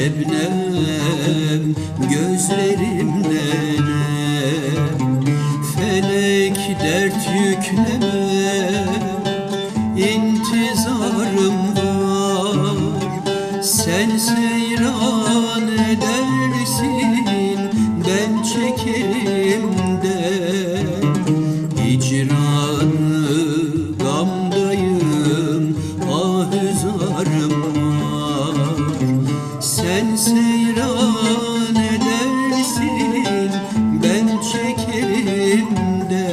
şebnem gözlerimden Felek dert yükleme intiz içinde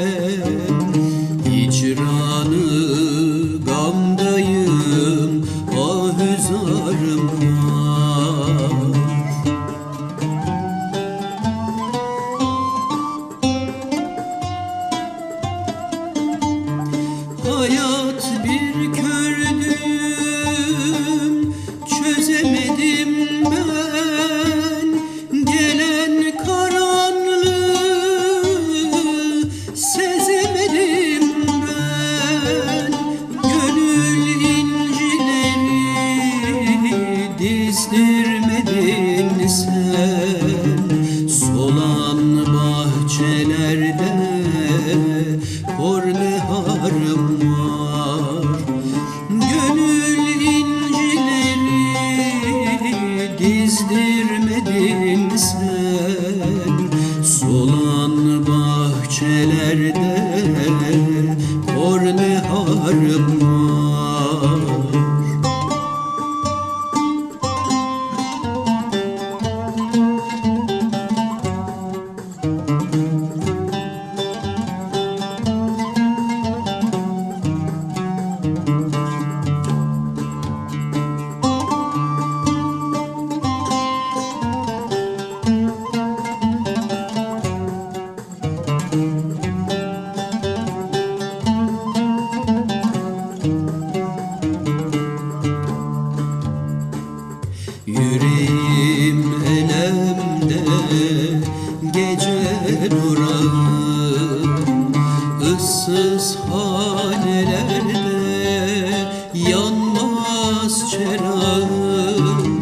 Hicranı gamdayım ah hüzarım Hayat Gökçelerde korne harman uğradım Issız hanelerde yanmaz çırağım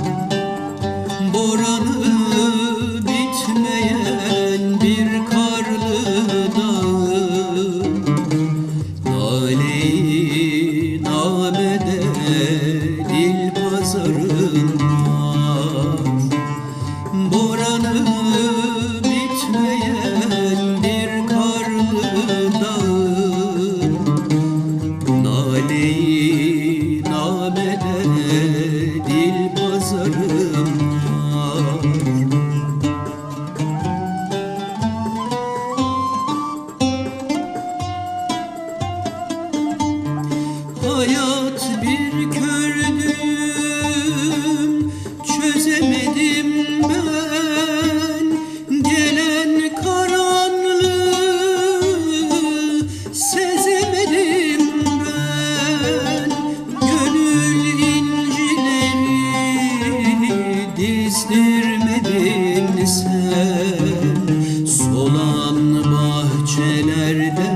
kestirmedin sen. Solan bahçelerde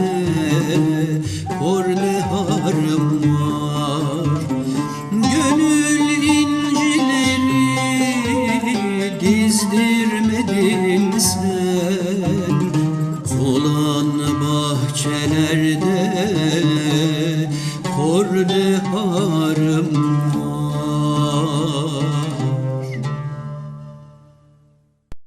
kor neharım var. Gönül incileri dizdirmedin sen. Solan bahçelerde kor neharım